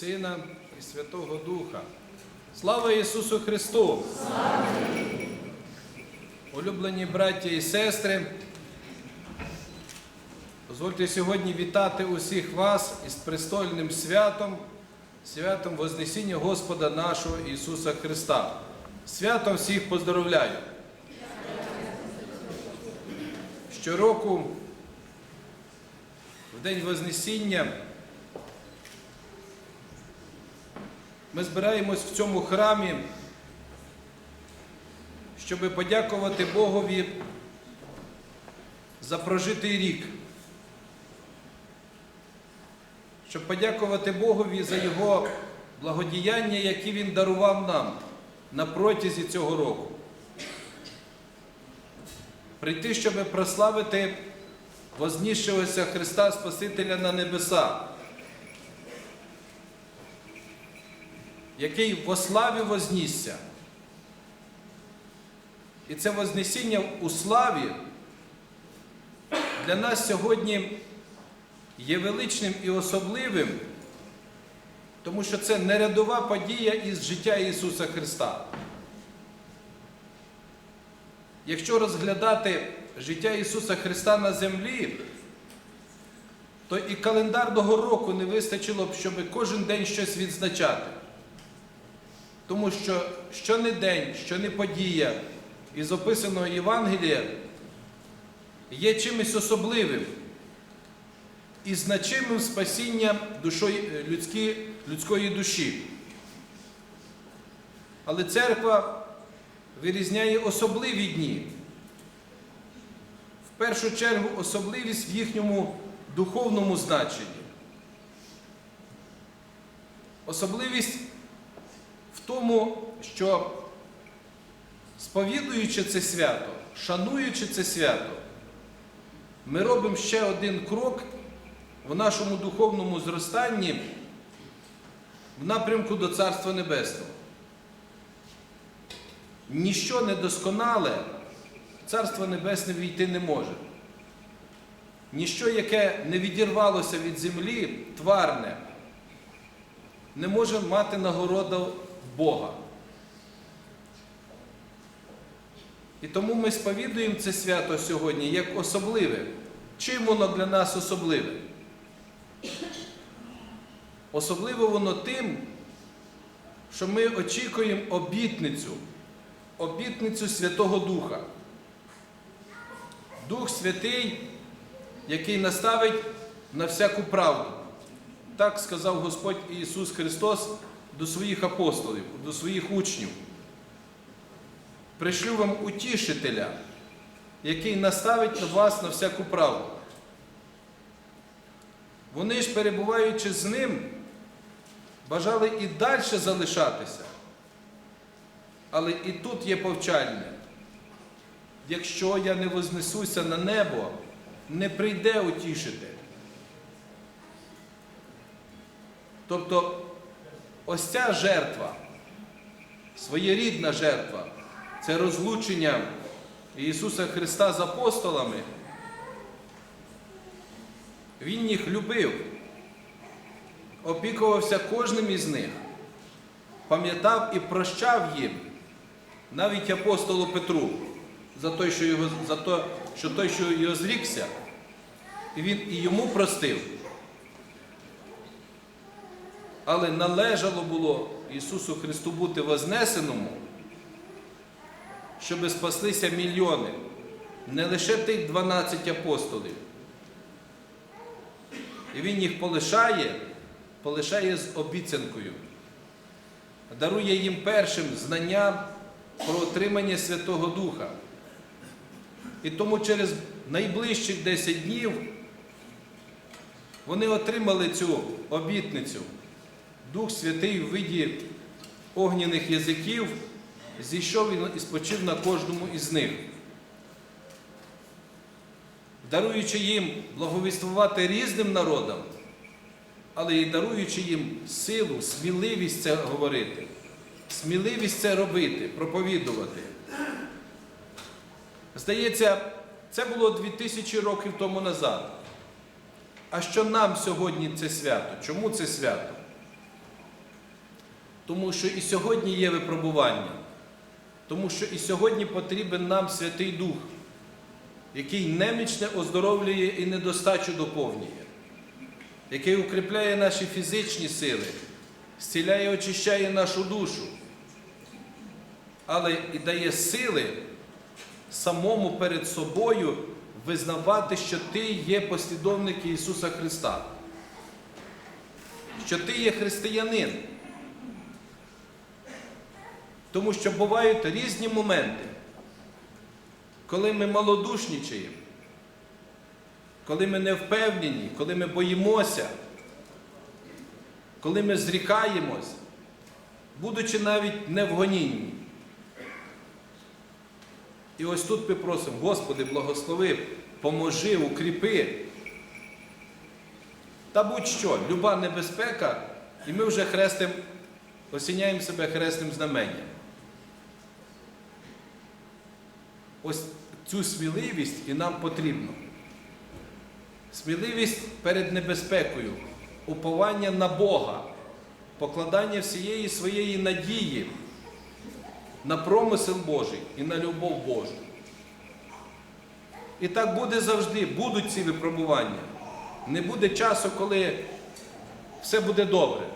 Сина і Святого Духа. Слава Ісусу Христу! Улюблені браття і сестри, дозвольте сьогодні вітати усіх вас із престольним святом, святом Вознесіння Господа нашого Ісуса Христа. Святом всіх поздоровляю. Щороку в День Вознесіння ми збираємось в цьому храмі, щоб подякувати Богові за прожитий рік, щоб подякувати Богові за Його благодіяння, які Він дарував нам на протязі цього року. Прийти, щоб прославити вознісшогося Христа Спасителя на небеса, який во славі вознісся. І це Вознесіння у славі для нас сьогодні є величним і особливим, тому що це не рядова подія із життя Ісуса Христа. Якщо розглядати життя Ісуса Христа на землі, то і календарного року не вистачило б, щоб кожен день щось відзначати. Тому що що не день, що не подія із описаного Євангелія є чимось особливим і значимим спасінням душої, людські, людської душі. Але церква вирізняє особливі дні. В першу чергу особливість в їхньому духовному значенні. Особливість тому, що сповідуючи це свято, шануючи це свято, ми робимо ще один крок в нашому духовному зростанні в напрямку до Царства Небесного. Ніщо недосконале Царство Небесне війти не може. Ніщо, яке не відірвалося від землі, тварне, не може мати нагороду Бога. І тому ми сповідуємо це свято сьогодні як особливе. Чим воно для нас особливе? Особливо воно тим, що ми очікуємо обітницю, обітницю Святого Духа. Дух Святий, який наставить на всяку правду. Так сказав Господь Ісус Христос до своїх апостолів, до своїх учнів. Пришлю вам утішителя, який наставить на вас на всяку правду. Вони ж, перебуваючи з ним, бажали і далі залишатися. Але і тут є повчальне. Якщо я не вознесуся на небо, не прийде утішити. Тобто ось ця жертва, своєрідна жертва, це розлучення Ісуса Христа з апостолами. Він їх любив, опікувався кожним із них, пам'ятав і прощав їм, навіть апостолу Петру, за той, що його, за те, що той, що його зрікся, і він і йому простив. Але належало було Ісусу Христу бути вознесеному, щоб спаслися мільйони, не лише тих 12 апостолів. І Він їх полишає, полишає з обіцянкою, дарує їм першим знання про отримання Святого Духа. І тому через найближчих 10 днів вони отримали цю обітницю. Дух Святий в виді огняних язиків зійшов і спочив на кожному із них, даруючи їм благовіствувати різним народам, але й даруючи їм силу, сміливість це говорити, сміливість це робити, проповідувати. Здається, це було 2000 років тому назад. А що нам сьогодні це свято? Чому це свято? Тому що і сьогодні є випробування, тому що і сьогодні потрібен нам Святий Дух, який немічне оздоровлює і недостачу доповнює, який укріпляє наші фізичні сили, зціляє, очищає нашу душу, але і дає сили самому перед собою визнавати, що ти є послідовник Ісуса Христа, що ти є християнин. Тому що бувають різні моменти, коли ми малодушнічаємо, коли ми не впевнені, коли ми боїмося, коли ми зрікаємось, будучи навіть не в гонінні. І ось тут ми просимо, Господи, благослови, поможи, укріпи. Та будь-що, люба небезпека, і ми вже хрестим, осіняємо себе хресним знаменням. Ось цю сміливість і нам потрібно. Сміливість перед небезпекою, уповання на Бога, покладання всієї своєї надії на промисел Божий і на любов Божу. І так буде завжди, будуть ці випробування. Не буде часу, коли все буде добре.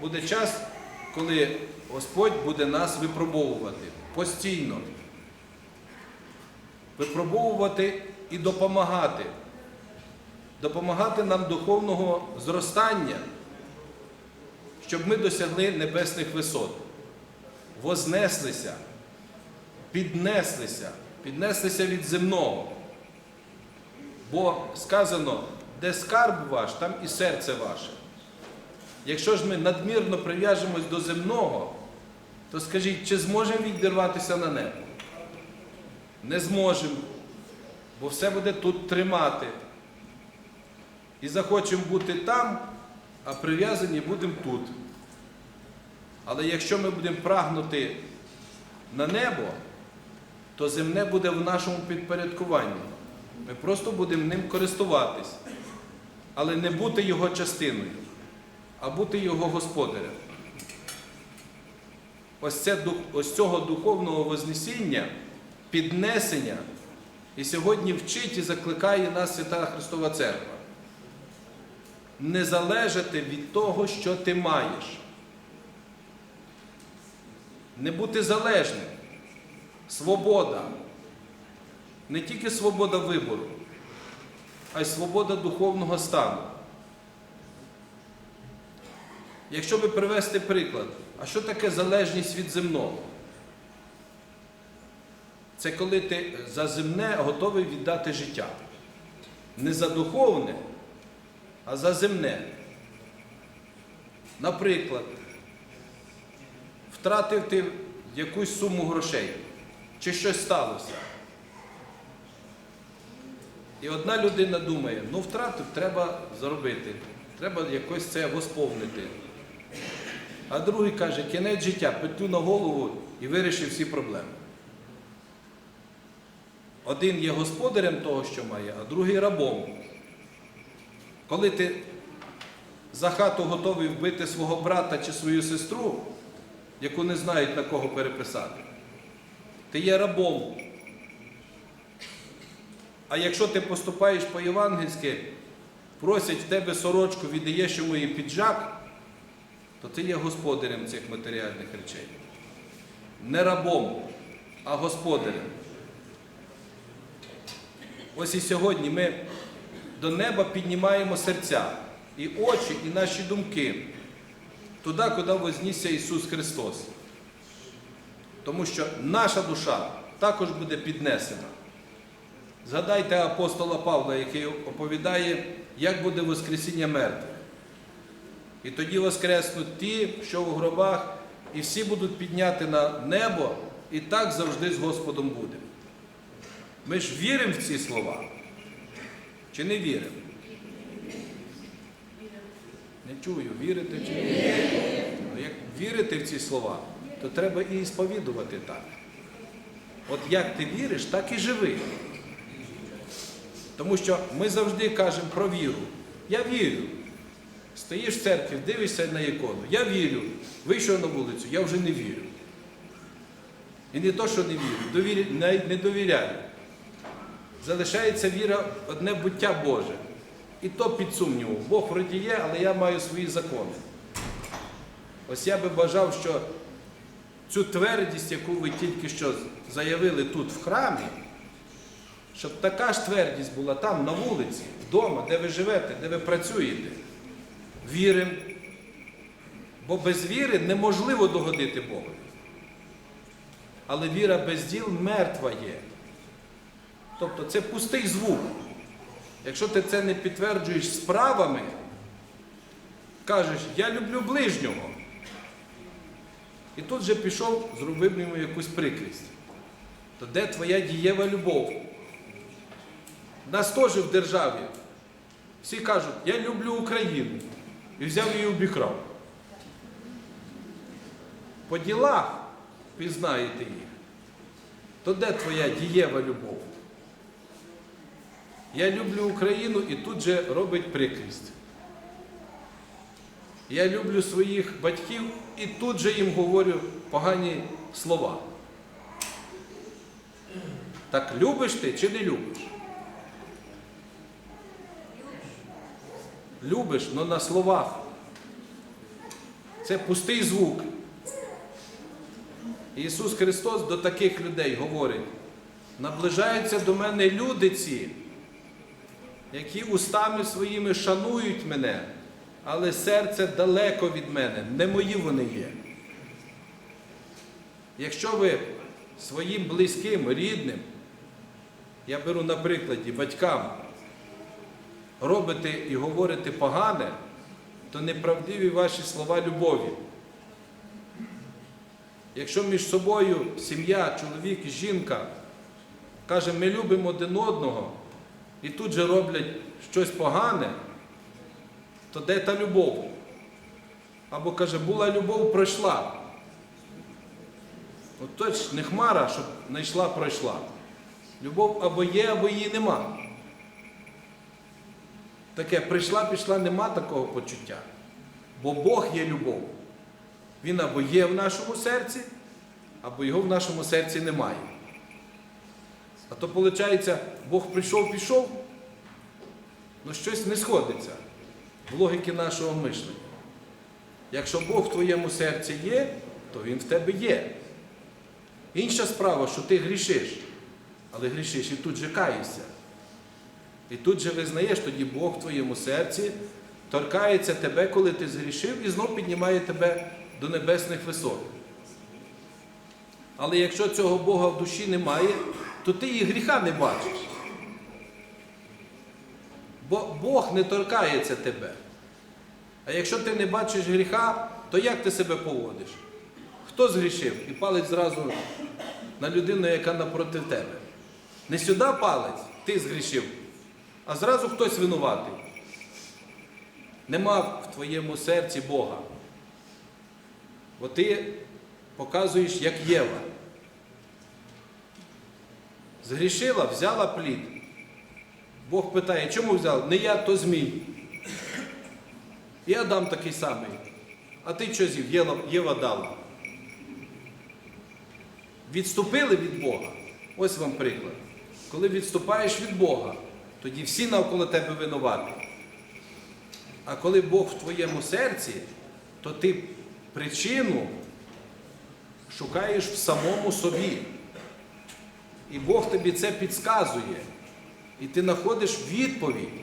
Буде час, коли Господь буде нас випробовувати постійно. Випробовувати і допомагати. Допомагати нам духовного зростання, щоб ми досягли небесних висот вознеслися, піднеслися, піднеслися від земного. Бо сказано, де скарб ваш, там і серце ваше. Якщо ж ми надмірно прив'яжемось до земного, то скажіть, чи зможемо відірватися на небо? Не зможемо, бо все буде тут тримати. І захочемо бути там, а прив'язані будемо тут. Але якщо ми будемо прагнути на небо, то земне буде в нашому підпорядкуванні. Ми просто будемо ним користуватись, але не бути його частиною, а бути його господарем. Ось, це, ось цього духовного вознесіння, піднесення, і сьогодні вчить і закликає нас Свята Христова Церква. Не залежати від того, що ти маєш не бути залежним. Свобода. Не тільки свобода вибору, а й свобода духовного стану. Якщо би привести приклад, а що таке залежність від земного? Це коли ти за земне готовий віддати життя. Не за духовне, а за земне. Наприклад, втратив ти якусь суму грошей, чи щось сталося. І одна людина думає, ну втратив, треба заробити, треба якось це восповнити. А другий каже, кінець життя, петлю на голову і вирішив всі проблеми. Один є господарем того, що має, а другий рабом. Коли ти за хату готовий вбити свого брата чи свою сестру, яку не знають на кого переписати. Ти є рабом. А якщо ти поступаєш по-євангельськи, просять в тебе сорочку, віддаєш йому і піджак, то ти є господарем цих матеріальних речей. Не рабом, а господарем. Ось і сьогодні ми до неба піднімаємо серця, і очі, і наші думки туди, куди вознісся Ісус Христос. Тому що наша душа також буде піднесена. Згадайте апостола Павла, який оповідає, як буде Воскресіння мертвих. І тоді воскреснуть ті, що в гробах, і всі будуть підняти на небо, і так завжди з Господом буде. Ми ж віримо в ці слова. Чи не віримо? Не чую, вірите чи ні? Ну, як вірити в ці слова, то треба і сповідувати так. От як ти віриш, так і живи. Тому що ми завжди кажемо про віру. Я вірю. Стоїш в церкві, дивишся на ікону. Я вірю. Вийшов на вулицю, я вже не вірю. І не то, що не вірю, не довіряю. Залишається віра в одне буття Боже. І то під сумнівом. Бог вроді є, але я маю свої закони. Ось я би бажав, що цю твердість, яку ви тільки що заявили тут в храмі, щоб така ж твердість була там, на вулиці, вдома, де ви живете, де ви працюєте. Віримо. Бо без віри неможливо догодити Богу. Але віра без діл мертва є. Тобто це пустий звук. Якщо ти це не підтверджуєш справами, кажеш, я люблю ближнього. І тут же пішов, зробив йому якусь прикрість. То де твоя дієва любов? Нас теж в державі. Всі кажуть, я люблю Україну. І взяв її обікрав. По ділах пізнаєте їх. То де твоя дієва любов? Я люблю Україну і тут же робить прикрість. Я люблю своїх батьків і тут же їм говорю погані слова. Так любиш ти чи не любиш? Любиш, але на словах. Це пустий звук. Ісус Христос до таких людей говорить: наближаються до мене люди ці, які устами своїми шанують мене, але серце далеко від мене, не мої вони є. Якщо ви своїм близьким, рідним, я беру на прикладі батькам, робите і говорите погане, то неправдиві ваші слова любові. Якщо між собою сім'я, чоловік і жінка каже, ми любимо один одного, і тут же роблять щось погане, то де та любов? Або каже, була любов, пройшла. От то ж не хмара, щоб знайшла, пройшла. Любов або є, або її нема. Таке прийшла, пішла, нема такого почуття. Бо Бог є любов. Він або є в нашому серці, або його в нашому серці немає. А то, виходить, Бог прийшов, пішов, ну щось не сходиться в логіки нашого мишлення. Якщо Бог в твоєму серці є, то Він в тебе є. Інша справа, що ти грішиш, але грішиш і тут же каєшся. І тут же визнаєш, тоді Бог в твоєму серці торкається тебе, коли ти згрішив, і знов піднімає тебе до небесних висот. Але якщо цього Бога в душі немає, то ти і гріха не бачиш. Бо Бог не торкається тебе. А якщо ти не бачиш гріха, то як ти себе поводиш? Хто згрішив? І палець зразу на людину, яка напроти тебе. Не сюди палець, ти згрішив, а зразу хтось винуватий. Нема в твоєму серці Бога. Бо ти показуєш, як Єва. Згрішила, взяла плід. Бог питає, чому взяв? Не я, то змій. І Адам такий самий. А ти що? Єва, Єва дала. Відступили від Бога. Ось вам приклад. Коли відступаєш від Бога, тоді всі навколо тебе винуваті. А коли Бог в твоєму серці, то ти причину шукаєш в самому собі. І Бог тобі це підказує. І ти знаходиш відповідь,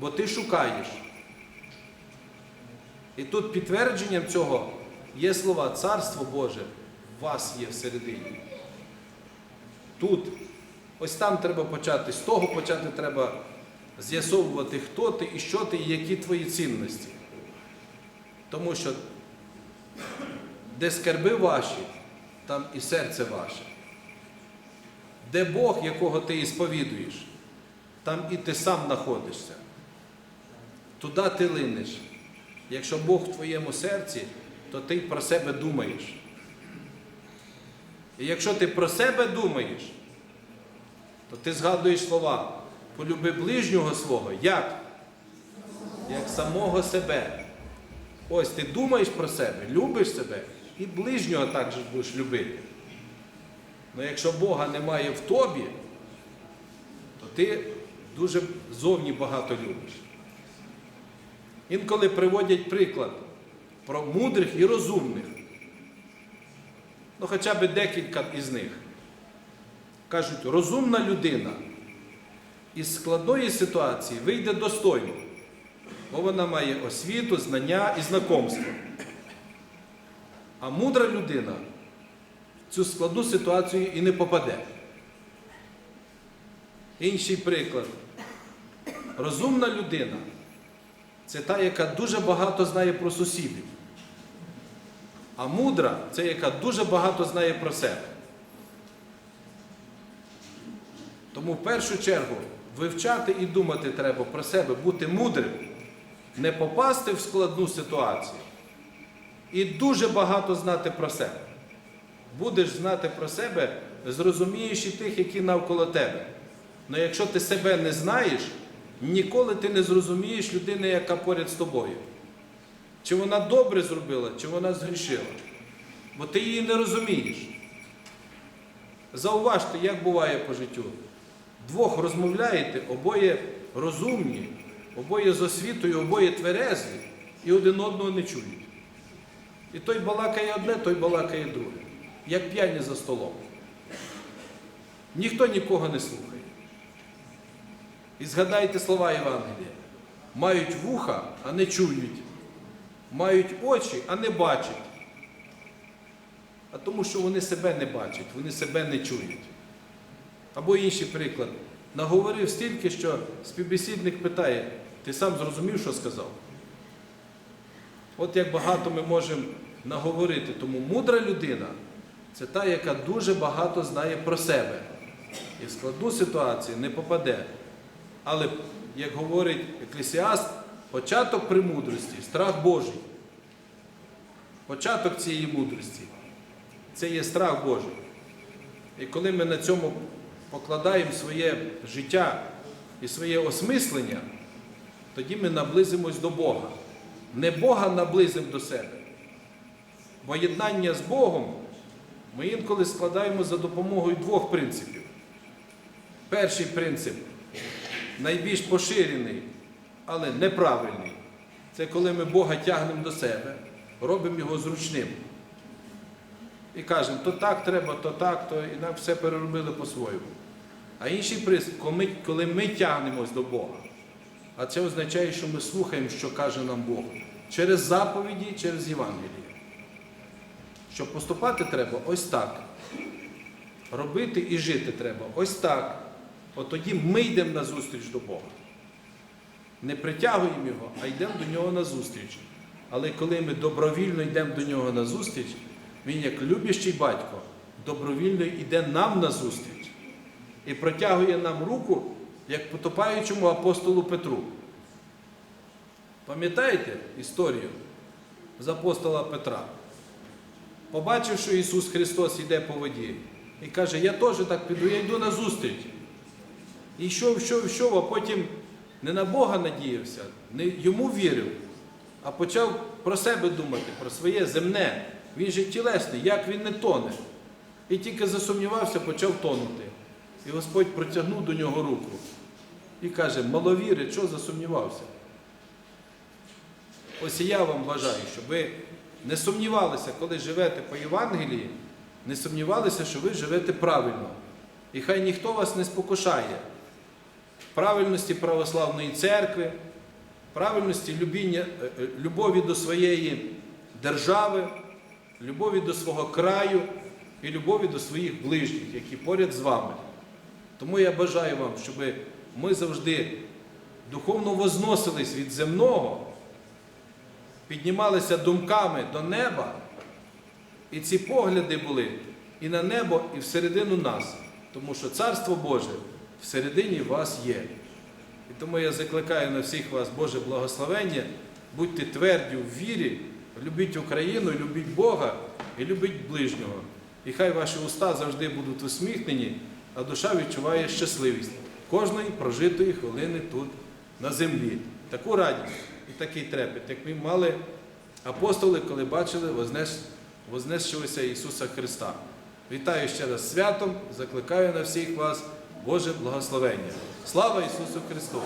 бо ти шукаєш. І тут підтвердженням цього є слова Царство Боже в вас є всередині. Тут, ось там треба почати, з того почати треба з'ясовувати, хто ти і що ти, і які твої цінності. Тому що де скарби ваші, там і серце ваше. Де Бог, якого ти і сповідуєш, там і ти сам знаходишся. Туди ти линеш. Якщо Бог в твоєму серці, то ти про себе думаєш. І якщо ти про себе думаєш, то ти згадуєш слова полюби ближнього свого як? як самого себе. Ось ти думаєш про себе, любиш себе і ближнього також будеш любити. Ну якщо Бога немає в тобі, то ти дуже зовні багато любиш. Інколи приводять приклад про мудрих і розумних. Ну, хоча б декілька із них. Кажуть, розумна людина із складної ситуації вийде достойно, бо вона має освіту, знання і знакомство. А мудра людина цю складну ситуацію і не попаде. Інший приклад. Розумна людина це та, яка дуже багато знає про сусідів. А мудра це яка дуже багато знає про себе. Тому в першу чергу вивчати і думати треба про себе, бути мудрим, не попасти в складну ситуацію і дуже багато знати про себе. Будеш знати про себе, зрозумієш і тих, які навколо тебе. Але якщо ти себе не знаєш, ніколи ти не зрозумієш людини, яка поряд з тобою. Чи вона добре зробила, чи вона згрішила. Бо ти її не розумієш. Зауважте, як буває по життю. Двох розмовляєте, обоє розумні, обоє з освітою, обоє тверезі, і один одного не чують. І той балакає одне, той балакає друге, як п'яні за столом. Ніхто нікого не слухає. І згадайте слова Євангелія. Мають вуха, а не чують. Мають очі, а не бачать. А тому, що вони себе не бачать, вони себе не чують. Або інший приклад. Наговорив стільки, що співбесідник питає, ти сам зрозумів, що сказав? От як багато ми можемо наговорити. Тому мудра людина це та, яка дуже багато знає про себе. І в складну ситуацію не попаде. Але, як говорить еклесіаст, початок премудрості, страх Божий. Початок цієї мудрості це є страх Божий. І коли ми на цьому покладаємо своє життя і своє осмислення, тоді ми наблизимось до Бога. Не Бога наблизимо до себе. Бо єднання з Богом ми інколи складаємо за допомогою двох принципів. Перший принцип найбільш поширений, але неправильний. Це коли ми Бога тягнемо до себе, робимо його зручним. І кажемо, то так треба, то так, то і нам все переробили по-своєму. А інший принцип, коли ми, коли ми тягнемось до Бога. А це означає, що ми слухаємо, що каже нам Бог. Через заповіді, через Євангеліє. Що поступати треба ось так. Робити і жити треба ось так. От тоді ми йдемо на зустріч до Бога. Не притягуємо Його, а йдемо до нього на зустріч. Але коли ми добровільно йдемо до нього на зустріч, він, як любящий батько, добровільно йде нам на зустріч і протягує нам руку, як потопаючому апостолу Петру. Пам'ятаєте історію з апостола Петра? Побачив, що Ісус Христос йде по воді і каже, я теж так піду, я йду на зустріч. І йшов, йшов, йшов, а потім не на Бога надіявся, не йому вірив, а почав про себе думати, про своє земне. Він же тілесний, як він не тоне. І тільки засумнівався, почав тонути. І Господь протягнув до нього руку і каже, маловіри, що засумнівався? Ось і я вам бажаю, щоб ви не сумнівалися, коли живете по Євангелії, не сумнівалися, що ви живете правильно. І хай ніхто вас не спокушає правильності православної церкви, правильності любіння, е, е, любові до своєї держави, любові до свого краю і любові до своїх ближніх, які поряд з вами. Тому я бажаю вам, щоб ми завжди духовно возносились від земного, піднімалися думками до неба, і ці погляди були і на небо, і всередину нас, тому що Царство Боже всередині вас є. І тому я закликаю на всіх вас Боже благословення, будьте тверді в вірі, любіть Україну, любіть Бога і любіть ближнього. І хай ваші уста завжди будуть усміхнені, а душа відчуває щасливість кожної прожитої хвилини тут на землі. Таку радість і такий трепет, як ми мали апостоли, коли бачили вознес, вознесшогося Ісуса Христа. Вітаю ще раз святом, закликаю на всіх вас Боже благословення. Слава Ісусу Христу!